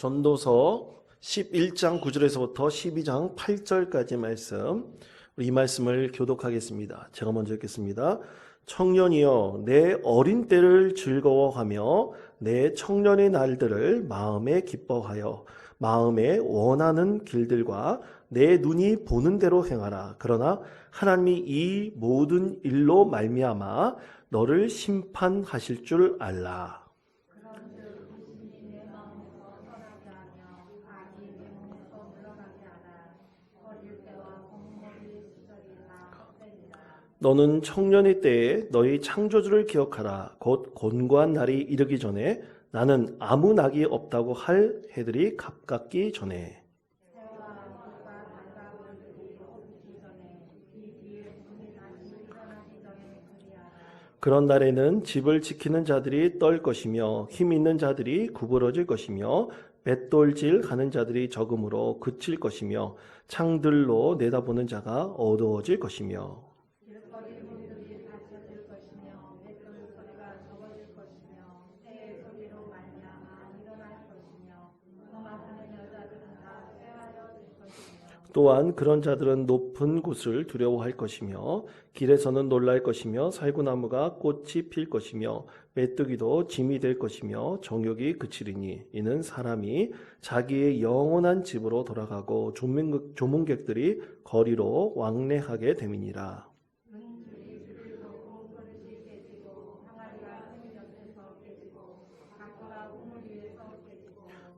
전도서 11장 9절에서부터 12장 8절까지 말씀 이 말씀을 교독하겠습니다. 제가 먼저 읽겠습니다. 청년이여 내 어린 때를 즐거워하며 내 청년의 날들을 마음에 기뻐하여 마음에 원하는 길들과 내 눈이 보는 대로 행하라. 그러나 하나님이 이 모든 일로 말미암아 너를 심판하실 줄 알라. 너는 청년의 때에 너희 창조주를 기억하라. 곧 곤고한 날이 이르기 전에 나는 아무 낙이 없다고 할 해들이 가깝기 전에. 그런 날에는 집을 지키는 자들이 떨 것이며 힘 있는 자들이 구부러질 것이며 맷돌질 가는 자들이 적음으로 그칠 것이며 창들로 내다보는 자가 어두워질 것이며 또한 그런 자들은 높은 곳을 두려워할 것이며 길에서는 놀랄 것이며 살구나무가 꽃이 필 것이며 메뚜기도 짐이 될 것이며 정욕이 그치리니 이는 사람이 자기의 영원한 집으로 돌아가고 조문- 조문객들이 거리로 왕래하게 됨이니라.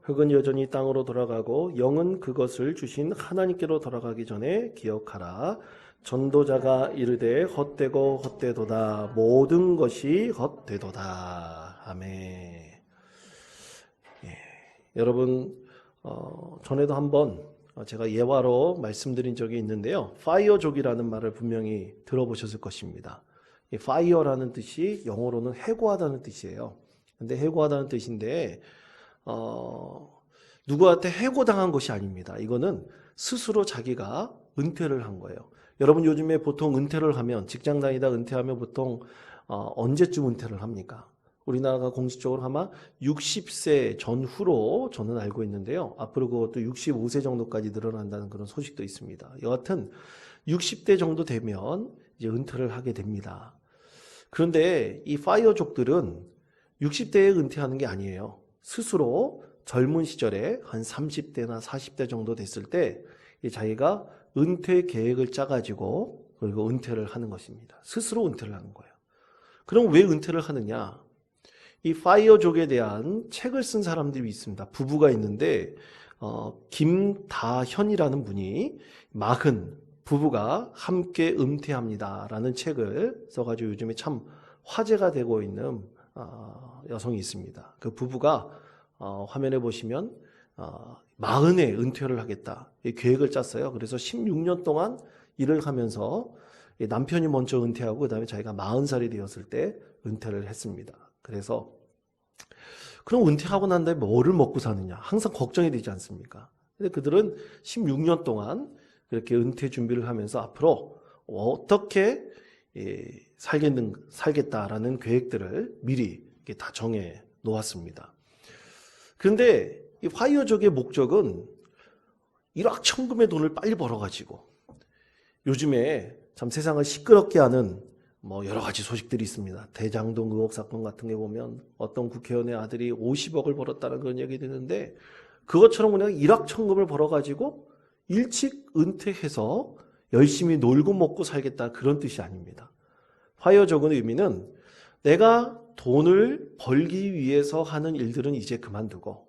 흙은 여전히 땅으로 돌아가고 영은 그것을 주신 하나님께로 돌아가기 전에 기억하라. 전도자가 이르되 헛되고 헛되도다. 모든 것이 헛되도다. 아멘. 예, 여러분 어, 전에도 한번 제가 예화로 말씀드린 적이 있는데요. 파이어족이라는 말을 분명히 들어보셨을 것입니다. 이 파이어라는 뜻이 영어로는 해고하다는 뜻이에요. 근데 해고하다는 뜻인데 어, 누구한테 해고당한 것이 아닙니다. 이거는 스스로 자기가 은퇴를 한 거예요. 여러분 요즘에 보통 은퇴를 하면 직장 다니다 은퇴하면 보통 어, 언제쯤 은퇴를 합니까? 우리나라가 공식적으로 아마 60세 전후로 저는 알고 있는데요. 앞으로 그것도 65세 정도까지 늘어난다는 그런 소식도 있습니다. 여하튼 60대 정도 되면 이제 은퇴를 하게 됩니다. 그런데 이 파이어족들은 60대에 은퇴하는 게 아니에요. 스스로 젊은 시절에 한 30대나 40대 정도 됐을 때 자기가 은퇴 계획을 짜가지고 그리고 은퇴를 하는 것입니다. 스스로 은퇴를 하는 거예요. 그럼 왜 은퇴를 하느냐? 이 파이어족에 대한 책을 쓴 사람들이 있습니다. 부부가 있는데 어, 김다현이라는 분이 마흔 부부가 함께 은퇴합니다라는 책을 써가지고 요즘에 참 화제가 되고 있는 어, 여성이 있습니다. 그 부부가 어, 화면에 보시면 어, 마흔에 은퇴를 하겠다 이 계획을 짰어요. 그래서 16년 동안 일을 하면서 이 남편이 먼저 은퇴하고 그다음에 자기가 마흔 살이 되었을 때 은퇴를 했습니다. 그래서 그럼 은퇴하고 난 다음에 뭐를 먹고 사느냐 항상 걱정이 되지 않습니까? 근데 그들은 16년 동안 그렇게 은퇴 준비를 하면서 앞으로 어떻게 예, 살겠는, 살겠다라는 계획들을 미리 다 정해 놓았습니다. 그런데 이 화이어족의 목적은 일확천금의 돈을 빨리 벌어가지고 요즘에 참 세상을 시끄럽게 하는 뭐 여러 가지 소식들이 있습니다. 대장동 의혹 사건 같은 게 보면 어떤 국회의원의 아들이 50억을 벌었다는 그런 얘기 되는데 그것처럼 그냥 일확천금을 벌어가지고 일찍 은퇴해서 열심히 놀고 먹고 살겠다 그런 뜻이 아닙니다. 화이어족의 의미는 내가 돈을 벌기 위해서 하는 일들은 이제 그만두고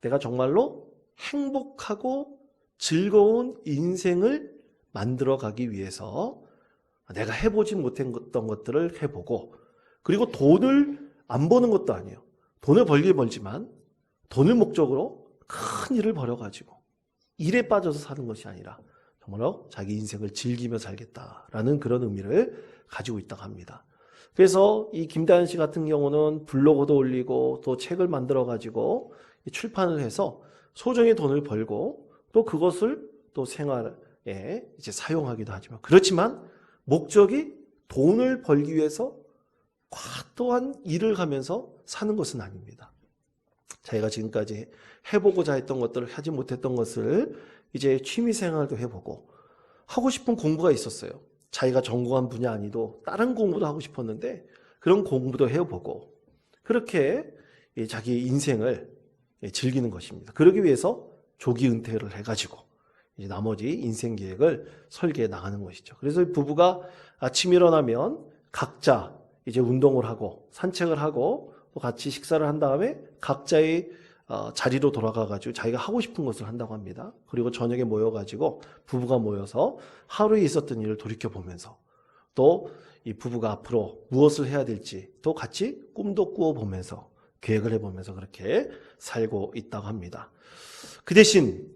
내가 정말로 행복하고 즐거운 인생을 만들어 가기 위해서 내가 해보지 못했던 것들을 해보고 그리고 돈을 안 버는 것도 아니에요. 돈을 벌긴 벌지만 돈을 목적으로 큰 일을 벌여가지고 일에 빠져서 사는 것이 아니라 정말로 자기 인생을 즐기며 살겠다라는 그런 의미를 가지고 있다고 합니다. 그래서 이 김다현 씨 같은 경우는 블로그도 올리고 또 책을 만들어 가지고 출판을 해서 소정의 돈을 벌고 또 그것을 또 생활에 이제 사용하기도 하지만 그렇지만 목적이 돈을 벌기 위해서 과도한 일을 하면서 사는 것은 아닙니다. 자기가 지금까지 해보고자 했던 것들을 하지 못했던 것을 이제 취미 생활도 해보고 하고 싶은 공부가 있었어요. 자기가 전공한 분야 아니도 다른 공부도 하고 싶었는데 그런 공부도 해보고 그렇게 이 자기 인생을 예, 즐기는 것입니다. 그러기 위해서 조기 은퇴를 해가지고 이제 나머지 인생 계획을 설계해 나가는 것이죠. 그래서 이 부부가 아침 일어나면 각자 이제 운동을 하고 산책을 하고 또 같이 식사를 한 다음에 각자의 어, 자리로 돌아가가지고 자기가 하고 싶은 것을 한다고 합니다. 그리고 저녁에 모여가지고 부부가 모여서 하루에 있었던 일을 돌이켜 보면서 또 이 부부가 앞으로 무엇을 해야 될지 또 같이 꿈도 꾸어 보면서 계획을 해보면서 그렇게 살고 있다고 합니다. 그 대신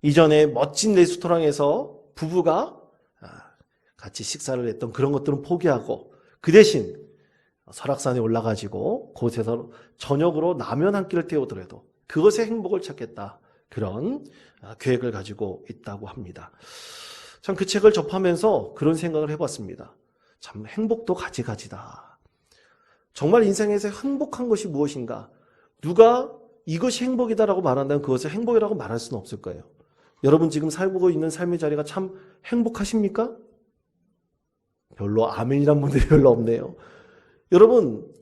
이전에 멋진 레스토랑에서 부부가 아, 같이 식사를 했던 그런 것들은 포기하고 그 대신 설악산에 올라가지고 그곳에서 저녁으로 라면 한 끼를 때우더라도 그것의 행복을 찾겠다. 그런 아, 계획을 가지고 있다고 합니다. 참 그 책을 접하면서 그런 생각을 해봤습니다. 참 행복도 가지가지다. 정말 인생에서 행복한 것이 무엇인가? 누가 이것이 행복이다라고 말한다면 그것을 행복이라고 말할 수는 없을 거예요. 여러분 지금 살고 있는 삶의 자리가 참 행복하십니까? 별로 아멘이란 분들이 별로 없네요. 여러분,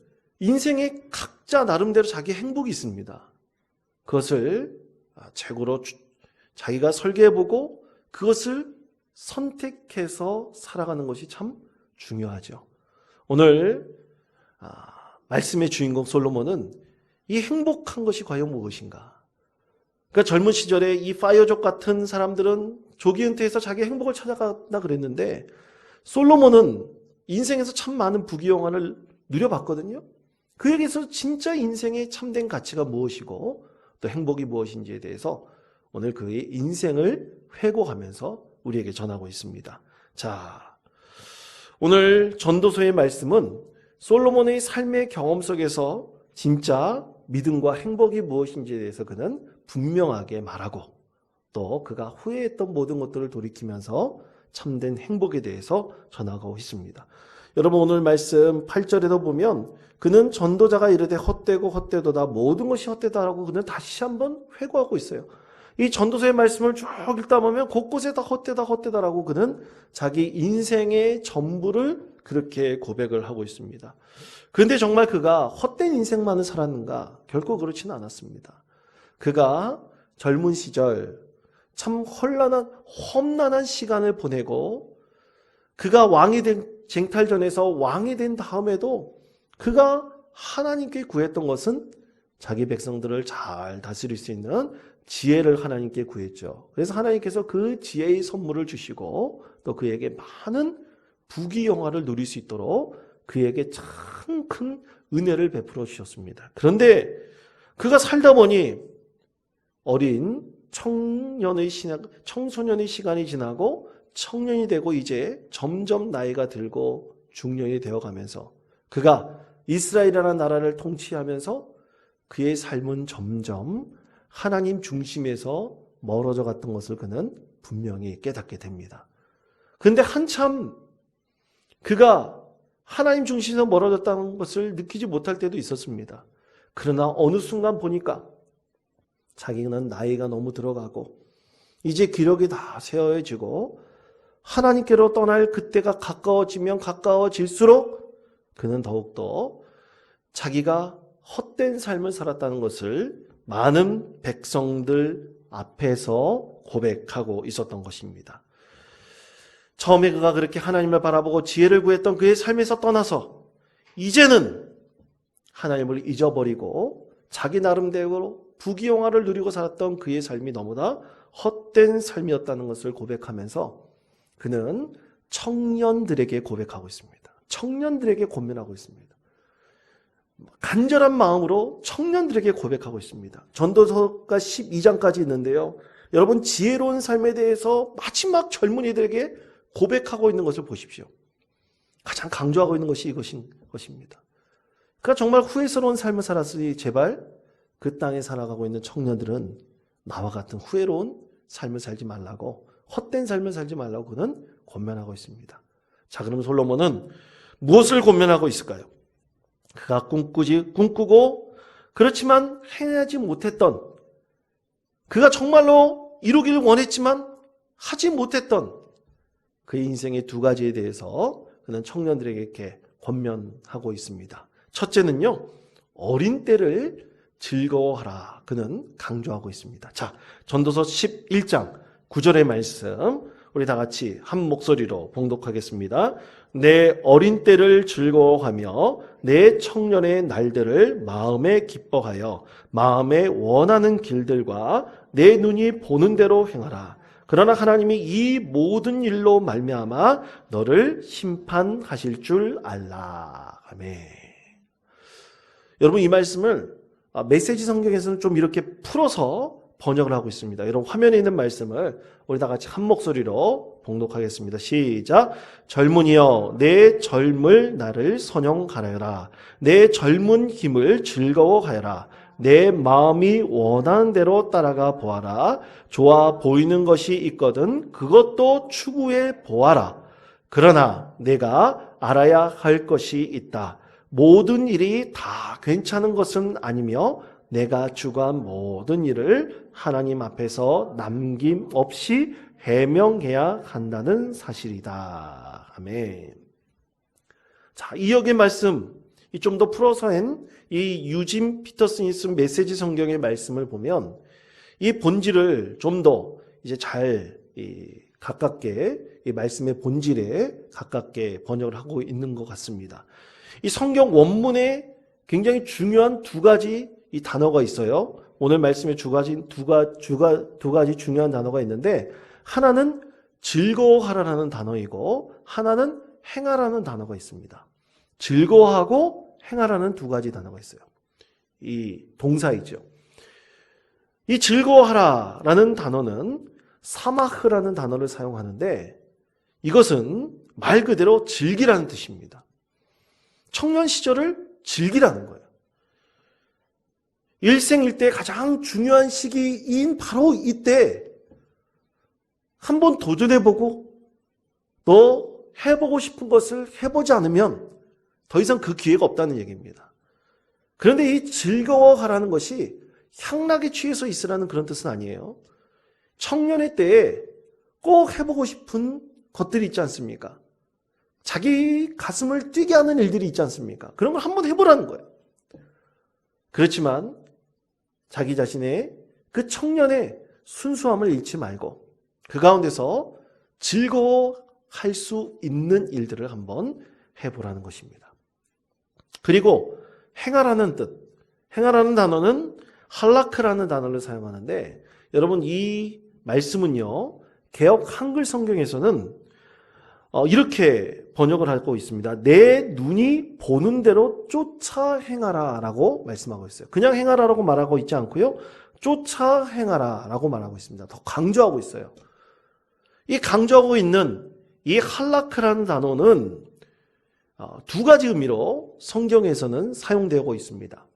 인생에 각자 나름대로 자기 행복이 있습니다. 그것을 최고로 주- 자기가 설계해보고 그것을 선택해서 살아가는 것이 참 중요하죠. 오늘 아, 말씀의 주인공 솔로몬은 이 행복한 것이 과연 무엇인가? 그러니까 젊은 시절에 이 파이어족 같은 사람들은 조기 은퇴해서 자기 행복을 찾아간다 그랬는데 솔로몬은 인생에서 참 많은 부귀영화를 누려봤거든요. 그에게서 진짜 인생의 참된 가치가 무엇이고 또 행복이 무엇인지에 대해서 오늘 그의 인생을 회고하면서 우리에게 전하고 있습니다. 자, 오늘 전도서의 말씀은 솔로몬의 삶의 경험 속에서 진짜 믿음과 행복이 무엇인지에 대해서 그는 분명하게 말하고 또 그가 후회했던 모든 것들을 돌이키면서 참된 행복에 대해서 전하고 있습니다. 여러분 오늘 말씀 8절에도 보면 그는 전도자가 이르되 헛되고 헛되도다 모든 것이 헛되다라고 그는 다시 한번 회고하고 있어요. 이 전도서의 말씀을 쭉 읽다 보면 곳곳에 다 헛되다 헛되다라고 그는 자기 인생의 전부를 그렇게 고백을 하고 있습니다. 그런데 정말 그가 헛된 인생만을 살았는가? 결코 그렇지는 않았습니다. 그가 젊은 시절 참 혼란한 험난한 시간을 보내고 그가 왕이 된 쟁탈전에서 왕이 된 다음에도 그가 하나님께 구했던 것은 자기 백성들을 잘 다스릴 수 있는 지혜를 하나님께 구했죠. 그래서 하나님께서 그 지혜의 선물을 주시고 또 그에게 많은 부귀영화를 누릴 수 있도록 그에게 참 큰 은혜를 베풀어 주셨습니다. 그런데 그가 살다 보니 어린 청년의 시간, 청소년의 시간이 지나고 청년이 되고 이제 점점 나이가 들고 중년이 되어 가면서 그가 이스라엘이라는 나라를 통치하면서 그의 삶은 점점 하나님 중심에서 멀어져 갔던 것을 그는 분명히 깨닫게 됩니다. 그런데 한참 그가 하나님 중심에서 멀어졌다는 것을 느끼지 못할 때도 있었습니다. 그러나 어느 순간 보니까 자기는 나이가 너무 들어가고 이제 기력이 다 세어지고 하나님께로 떠날 그때가 가까워지면 가까워질수록 그는 더욱더 자기가 헛된 삶을 살았다는 것을 많은 백성들 앞에서 고백하고 있었던 것입니다. 처음에 그가 그렇게 하나님을 바라보고 지혜를 구했던 그의 삶에서 떠나서 이제는 하나님을 잊어버리고 자기 나름대로 부귀영화를 누리고 살았던 그의 삶이 너무나 헛된 삶이었다는 것을 고백하면서 그는 청년들에게 고백하고 있습니다. 청년들에게 고민하고 있습니다. 간절한 마음으로 청년들에게 고백하고 있습니다. 전도서가 12장까지 있는데요. 여러분 지혜로운 삶에 대해서 마지막 젊은이들에게 고백하고 있는 것을 보십시오. 가장 강조하고 있는 것이 이것인 것입니다. 그러니까 정말 후회스러운 삶을 살았으니 제발 그 땅에 살아가고 있는 청년들은 나와 같은 후회로운 삶을 살지 말라고 헛된 삶을 살지 말라고 그는 권면하고 있습니다. 자, 그럼 솔로몬은 무엇을 권면하고 있을까요? 그가 꿈꾸지 꿈꾸고 그렇지만 행하지 못했던 그가 정말로 이루기를 원했지만 하지 못했던 그의 인생의 두 가지에 대해서 그는 청년들에게 이렇게 권면하고 있습니다. 첫째는요, 어린 때를 즐거워하라. 그는 강조하고 있습니다. 자, 전도서 11장 9절의 말씀, 우리 다 같이 한 목소리로 봉독하겠습니다. 내 어린 때를 즐거워하며 내 청년의 날들을 마음에 기뻐하여 마음에 원하는 길들과 내 눈이 보는 대로 행하라. 그러나 하나님이 이 모든 일로 말미암아 너를 심판하실 줄 알라. 아멘. 여러분 이 말씀을 아, 메시지 성경에서는 좀 이렇게 풀어서 번역을 하고 있습니다. 여러분 화면에 있는 말씀을 우리 다 같이 한 목소리로 봉독하겠습니다. 시작. 젊은이여 내 젊을 나를 선영하여라. 내 젊은 힘을 즐거워하여라. 내 마음이 원하는 대로 따라가 보아라. 좋아 보이는 것이 있거든 그것도 추구해 보아라. 그러나 내가 알아야 할 것이 있다. 모든 일이 다 괜찮은 것은 아니며 내가 주관 모든 일을 하나님 앞에서 남김없이 해명해야 한다는 사실이다. 아멘. 자, 이 역의 말씀, 좀 더 풀어서 한 이 유진 피터슨이 쓴 메시지 성경의 말씀을 보면 이 본질을 좀 더 이제 잘 이, 가깝게 이 말씀의 본질에 가깝게 번역을 하고 있는 것 같습니다. 이 성경 원문에 굉장히 중요한 두 가지 이 단어가 있어요. 오늘 말씀에 두 가지 두 가 주가 두 가지 중요한 단어가 있는데 하나는 즐거워하라는 단어이고 하나는 행하라는 단어가 있습니다. 즐거워하고 행하라는 두 가지 단어가 있어요. 이 동사이죠. 이 즐거워하라라는 단어는 사마흐라는 단어를 사용하는데 이것은 말 그대로 즐기라는 뜻입니다. 청년 시절을 즐기라는 거예요. 일생일대 가장 중요한 시기인 바로 이때 한 번 도전해보고 너 해보고 싶은 것을 해보지 않으면 더 이상 그 기회가 없다는 얘기입니다. 그런데 이 즐거워하라는 것이 향락에 취해서 있으라는 그런 뜻은 아니에요. 청년의 때에 꼭 해보고 싶은 것들이 있지 않습니까? 자기 가슴을 뛰게 하는 일들이 있지 않습니까? 그런 걸 한번 해보라는 거예요. 그렇지만 자기 자신의 그 청년의 순수함을 잃지 말고 그 가운데서 즐거워할 수 있는 일들을 한번 해보라는 것입니다. 그리고 행하라는 뜻, 행하라는 단어는 할라크라는 단어를 사용하는데 여러분 이 말씀은요 개혁 한글 성경에서는 어, 이렇게 번역을 하고 있습니다. 내 눈이 보는 대로 쫓아 행하라 라고 말씀하고 있어요. 그냥 행하라라고 말하고 있지 않고요. 쫓아 행하라 라고 말하고 있습니다. 더 강조하고 있어요. 이 강조하고 있는 이 할라크라는 단어는 어, 두 가지 의미로 성경에서는 사용되고 있습니다.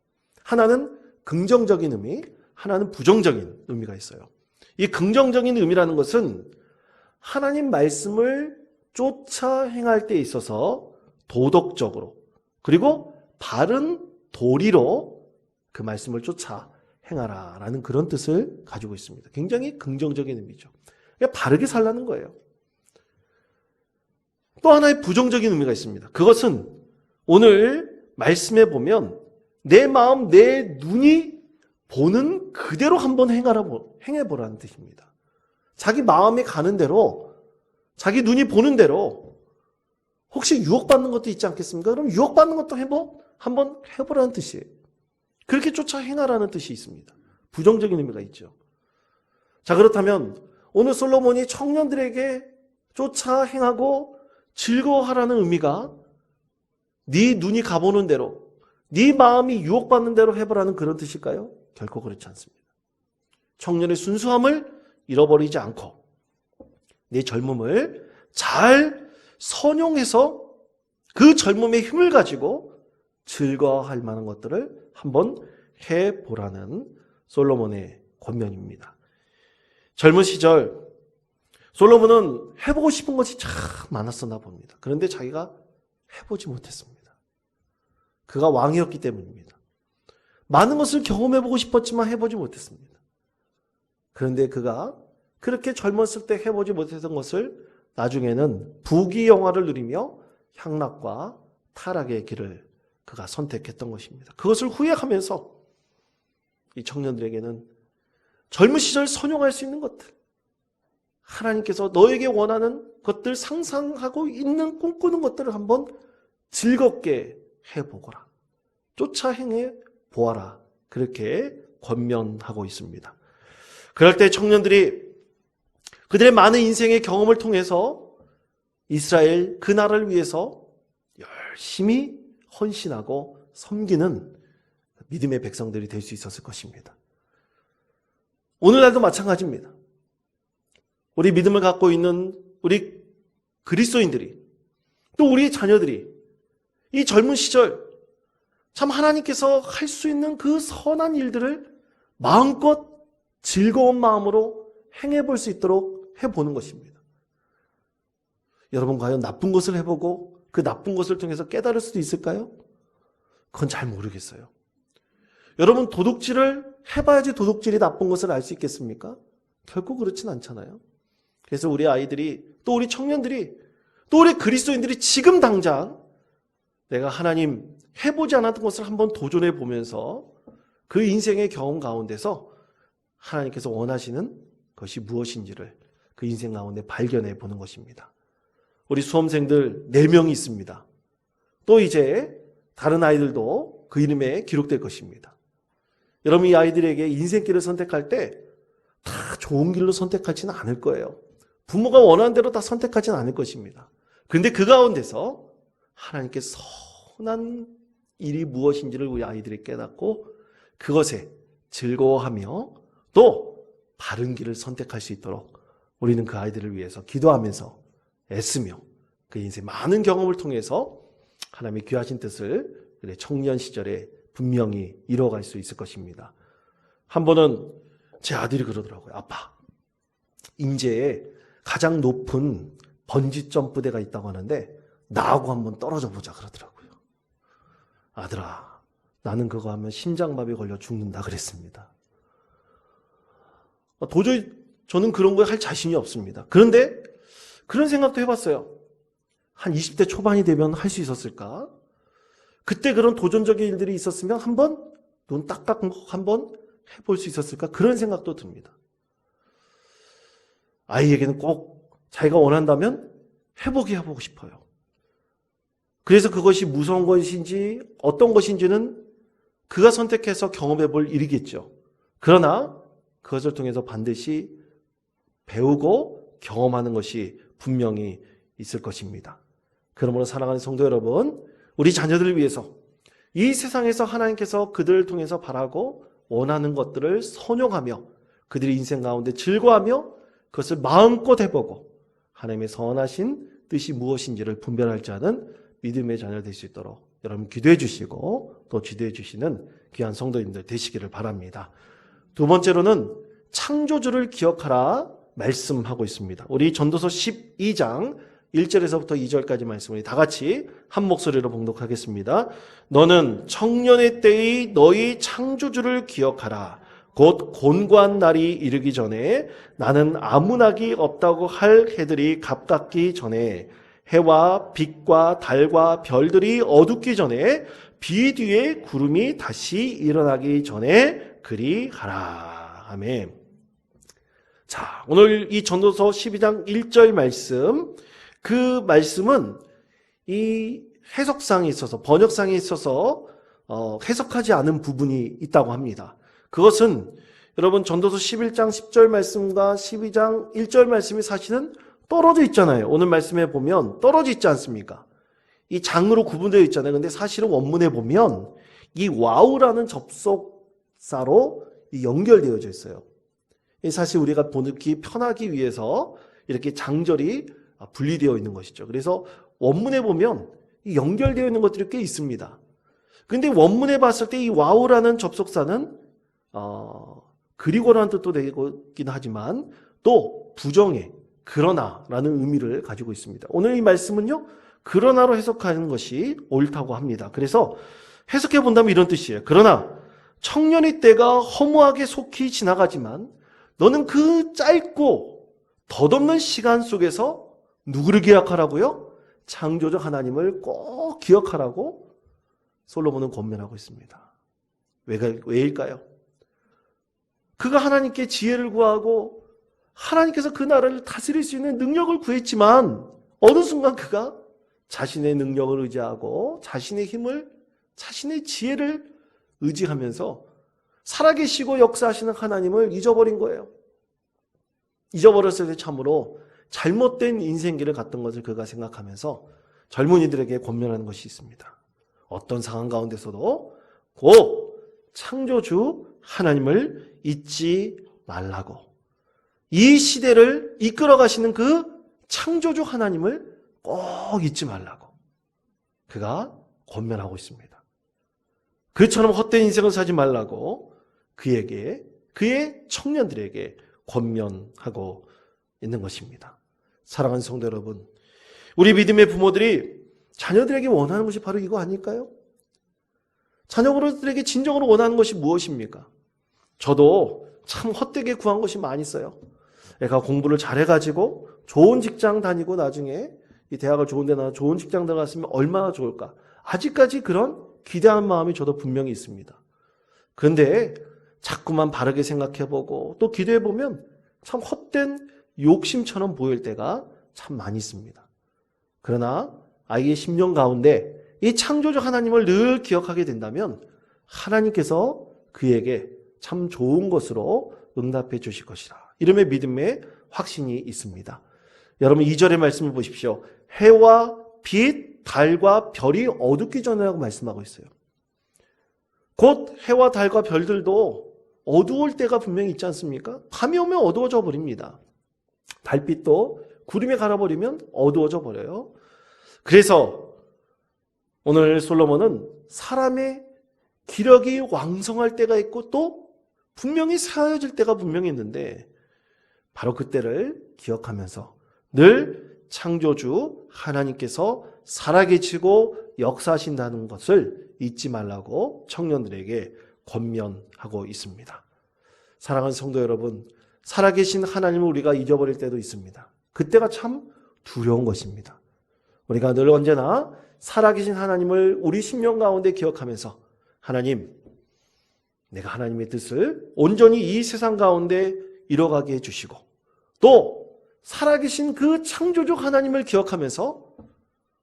하나는 긍정적인 의미, 하나는 부정적인 의미가 있어요. 이 긍정적인 의미라는 것은 하나님 말씀을 쫓아 행할 때 있어서 도덕적으로 그리고 바른 도리로 그 말씀을 쫓아 행하라 라는 그런 뜻을 가지고 있습니다. 굉장히 긍정적인 의미죠. 그러니까 바르게 살라는 거예요. 또 하나의 부정적인 의미가 있습니다. 그것은 오늘 말씀에 보면 내 마음, 내 눈이 보는 그대로 한번 행하라고 행해보라는 뜻입니다. 자기 마음이 가는 대로, 자기 눈이 보는 대로, 혹시 유혹받는 것도 있지 않겠습니까? 그럼 유혹받는 것도 해보, 한번 해보라는 뜻이에요. 그렇게 쫓아 행하라는 뜻이 있습니다. 부정적인 의미가 있죠. 자, 그렇다면 오늘 솔로몬이 청년들에게 쫓아 행하고 즐거워하라는 의미가 네 눈이 가보는 대로, 네 마음이 유혹받는 대로 해보라는 그런 뜻일까요? 결코 그렇지 않습니다. 청년의 순수함을 잃어버리지 않고 내 젊음을 잘 선용해서 그 젊음의 힘을 가지고 즐거워할 만한 것들을 한번 해보라는 솔로몬의 권면입니다. 젊은 시절 솔로몬은 해보고 싶은 것이 참 많았었나 봅니다. 그런데 자기가 해보지 못했습니다. 그가 왕이었기 때문입니다. 많은 것을 경험해보고 싶었지만 해보지 못했습니다. 그런데 그가 그렇게 젊었을 때 해보지 못했던 것을 나중에는 부귀영화를 누리며 향락과 타락의 길을 그가 선택했던 것입니다. 그것을 후회하면서 이 청년들에게는 젊은 시절 선용할 수 있는 것들, 하나님께서 너에게 원하는 것들 상상하고 있는 꿈꾸는 것들을 한번 즐겁게 해보거라. 쫓아 행해 보아라. 그렇게 권면하고 있습니다. 그럴 때 청년들이 그들의 많은 인생의 경험을 통해서 이스라엘 그 나라를 위해서 열심히 헌신하고 섬기는 믿음의 백성들이 될 수 있었을 것입니다. 오늘날도 마찬가지입니다. 우리 믿음을 갖고 있는 우리 그리스도인들이 또 우리 자녀들이 이 젊은 시절 참 하나님께서 할 수 있는 그 선한 일들을 마음껏 즐거운 마음으로 행해 볼 수 있도록 해 보는 것입니다. 여러분 과연 나쁜 것을 해보고 그 나쁜 것을 통해서 깨달을 수도 있을까요? 그건 잘 모르겠어요. 여러분 도둑질을 해봐야지 도둑질이 나쁜 것을 알 수 있겠습니까? 결코 그렇진 않잖아요. 그래서 우리 아이들이 또 우리 청년들이 또 우리 그리스도인들이 지금 당장 내가 하나님 해보지 않았던 것을 한번 도전해 보면서 그 인생의 경험 가운데서 하나님께서 원하시는 것이 무엇인지를 그 인생 가운데 발견해 보는 것입니다. 우리 수험생들 4명이 있습니다. 또 이제 다른 아이들도 그 이름에 기록될 것입니다. 여러분 이 아이들에게 인생길을 선택할 때 다 좋은 길로 선택하지는 않을 거예요. 부모가 원하는 대로 다 선택하지는 않을 것입니다. 그런데 그 가운데서 하나님께 선한 일이 무엇인지를 우리 아이들이 깨닫고 그것에 즐거워하며 또 바른 길을 선택할 수 있도록 우리는 그 아이들을 위해서 기도하면서 애쓰며 그 인생 많은 경험을 통해서 하나님의 귀하신 뜻을 청년 시절에 분명히 이뤄갈 수 있을 것입니다. 한 번은 제 아들이 그러더라고요. 아빠, 인제에 가장 높은 번지 점프대가 있다고 하는데 나하고 한번 떨어져 보자 그러더라고요. 아들아, 나는 그거 하면 심장마비 걸려 죽는다 그랬습니다. 어, 도저히 저는 그런 거할 자신이 없습니다. 그런데 그런 생각도 해봤어요. 한 20대 초반이 되면 할 수 있었을까? 그때 그런 도전적인 일들이 있었으면 한번 눈딱 감고 한번 해볼 수 있었을까? 그런 생각도 듭니다. 아이에게는 꼭 자기가 원한다면 해보게 해보고 싶어요. 그래서 그것이 무서운 것인지 어떤 것인지는 그가 선택해서 경험해 볼 일이겠죠. 그러나 그것을 통해서 반드시 배우고 경험하는 것이 분명히 있을 것입니다. 그러므로 사랑하는 성도 여러분, 우리 자녀들을 위해서 이 세상에서 하나님께서 그들을 통해서 바라고 원하는 것들을 선용하며 그들의 인생 가운데 즐거워하며 그것을 마음껏 해보고 하나님의 선하신 뜻이 무엇인지를 분별할 자는 믿음의 자녀 될 수 있도록 여러분 기도해 주시고 또 지도해 주시는 귀한 성도님들 되시기를 바랍니다. 두 번째로는 창조주를 기억하라 말씀하고 있습니다. 우리 전도서 12장 1절에서부터 2절까지 말씀을 다 같이 한 목소리로 봉독하겠습니다. 너는 청년의 때의 너희 창조주를 기억하라. 곧 곤고한 날이 이르기 전에 나는 아무 낙이 없다고 할 해들이 갑갑기 전에 해와 빛과 달과 별들이 어둡기 전에 비 뒤에 구름이 다시 일어나기 전에 그리하라. 아멘. 자, 오늘 이 전도서 12장 1절 말씀, 그 말씀은 이 해석상에 있어서, 번역상에 있어서 어, 해석하지 않은 부분이 있다고 합니다. 그것은 여러분 전도서 11장 10절 말씀과 12장 1절 말씀이 사실은 떨어져 있잖아요. 오늘 말씀에 보면 떨어져 있지 않습니까? 이 장으로 구분되어 있잖아요. 근데 사실은 원문에 보면 이 와우라는 접속사로 연결되어져 있어요. 사실 우리가 보기 편하기 위해서 이렇게 장절이 분리되어 있는 것이죠. 그래서 원문에 보면 연결되어 있는 것들이 꽤 있습니다. 근데 원문에 봤을 때 이 와우라는 접속사는 어, 그리고라는 뜻도 되긴 하지만 또 부정의 그러나라는 의미를 가지고 있습니다. 오늘 이 말씀은요, 그러나로 해석하는 것이 옳다고 합니다. 그래서 해석해 본다면 이런 뜻이에요. 그러나 청년의 때가 허무하게 속히 지나가지만 너는 그 짧고 덧없는 시간 속에서 누구를 기억하라고요? 창조적 하나님을 꼭 기억하라고 솔로몬은 권면하고 있습니다. 왜, 왜일까요? 그가 하나님께 지혜를 구하고 하나님께서 그 나라를 다스릴 수 있는 능력을 구했지만 어느 순간 그가 자신의 능력을 의지하고 자신의 힘을 자신의 지혜를 의지하면서 살아계시고 역사하시는 하나님을 잊어버린 거예요. 잊어버렸을 때 참으로 잘못된 인생길을 갔던 것을 그가 생각하면서 젊은이들에게 권면하는 것이 있습니다. 어떤 상황 가운데서도 꼭 창조주 하나님을 잊지 말라고 이 시대를 이끌어 가시는 그 창조주 하나님을 꼭 잊지 말라고 그가 권면하고 있습니다. 그처럼 헛된 인생을 사지 말라고 그에게 그의 청년들에게 권면하고 있는 것입니다. 사랑하는 성도 여러분, 우리 믿음의 부모들이 자녀들에게 원하는 것이 바로 이거 아닐까요? 자녀들에게 진정으로 원하는 것이 무엇입니까? 저도 참 헛되게 구한 것이 많이 있어요. 애가 공부를 잘해가지고 좋은 직장 다니고 나중에 이 대학을 좋은 데 나와 좋은 직장 들어갔으면 얼마나 좋을까. 아직까지 그런 기대하는 마음이 저도 분명히 있습니다. 그런데 자꾸만 바르게 생각해보고 또 기도해보면 참 헛된 욕심처럼 보일 때가 참 많이 있습니다. 그러나 아이의 심령 가운데 이 창조적 하나님을 늘 기억하게 된다면 하나님께서 그에게 참 좋은 것으로 응답해 주실 것이라. 이름의 믿음의 확신이 있습니다. 여러분 2절의 말씀을 보십시오. 해와 빛, 달과 별이 어둡기 전이라고 말씀하고 있어요. 곧 해와 달과 별들도 어두울 때가 분명히 있지 않습니까? 밤이 오면 어두워져 버립니다. 달빛도 구름에 갈아버리면 어두워져 버려요. 그래서 오늘 솔로몬은 사람의 기력이 왕성할 때가 있고 또 분명히 사라질 때가 분명히 있는데 바로 그때를 기억하면서 늘 창조주 하나님께서 살아계시고 역사하신다는 것을 잊지 말라고 청년들에게 권면하고 있습니다. 사랑하는 성도 여러분, 살아계신 하나님을 우리가 잊어버릴 때도 있습니다. 그때가 참 두려운 것입니다. 우리가 늘 언제나 살아계신 하나님을 우리 심령 가운데 기억하면서 하나님, 내가 하나님의 뜻을 온전히 이 세상 가운데 이뤄가게 해주시고 또 살아계신 그 창조적 하나님을 기억하면서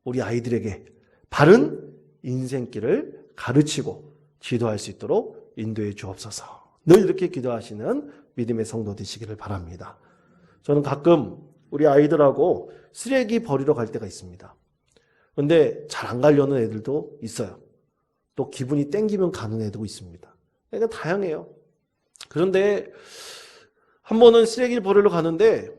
우리 아이들에게 바른 인생길을 가르치고 지도할 수 있도록 인도해 주옵소서. 늘 이렇게 기도하시는 믿음의 성도 되시기를 바랍니다. 저는 가끔 우리 아이들하고 쓰레기 버리러 갈 때가 있습니다. 근데 잘 안 가려는 애들도 있어요. 또 기분이 땡기면 가는 애도 있습니다. 그러니까 다양해요. 그런데 한 번은 쓰레기를 버리러 가는데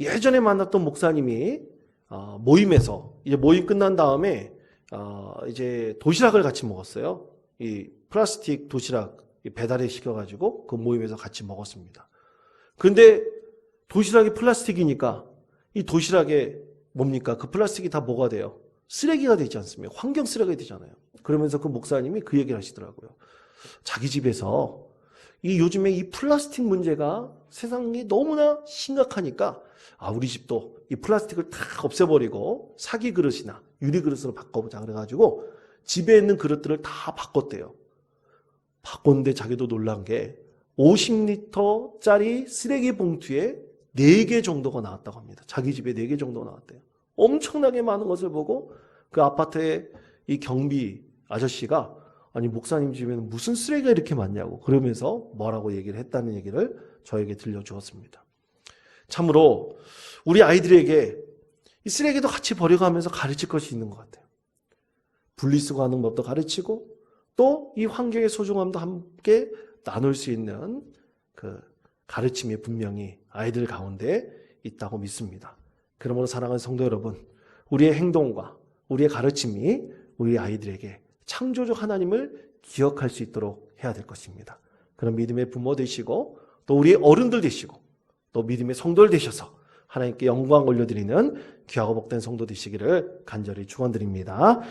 예전에 만났던 목사님이 어, 모임에서 이제 모임 끝난 다음에 어, 이제 도시락을 같이 먹었어요. 이 플라스틱 도시락 배달해 시켜가지고 그 모임에서 같이 먹었습니다. 그런데 도시락이 플라스틱이니까 이 도시락에 뭡니까? 그 플라스틱이 다 뭐가 돼요? 쓰레기가 되지 않습니까? 환경 쓰레기가 되잖아요. 그러면서 그 목사님이 그 얘기를 하시더라고요. 자기 집에서 이 요즘에 이 플라스틱 문제가 세상이 너무나 심각하니까 아 우리 집도 이 플라스틱을 다 없애버리고 사기 그릇이나 유리 그릇으로 바꿔보자 그래가지고 집에 있는 그릇들을 다 바꿨대요. 바꿨는데 자기도 놀란 게 50리터짜리 쓰레기 봉투에 4개 정도가 나왔다고 합니다. 자기 집에 4개 정도가 나왔대요. 엄청나게 많은 것을 보고 그 아파트의 이 경비 아저씨가 아니 목사님 집에는 무슨 쓰레기가 이렇게 많냐고 그러면서 뭐라고 얘기를 했다는 얘기를 저에게 들려주었습니다. 참으로 우리 아이들에게 이 쓰레기도 같이 버려가면서 가르칠 것이 있는 것 같아요. 분리수거 하는 법도 가르치고 또 이 환경의 소중함도 함께 나눌 수 있는 그 가르침이 분명히 아이들 가운데 있다고 믿습니다. 그러므로 사랑하는 성도 여러분, 우리의 행동과 우리의 가르침이 우리 아이들에게 창조적 하나님을 기억할 수 있도록 해야 될 것입니다. 그런 믿음의 부모 되시고 또 우리 어른들 되시고 또 믿음의 성도를 되셔서 하나님께 영광 올려드리는 귀하고 복된 성도 되시기를 간절히 축원드립니다.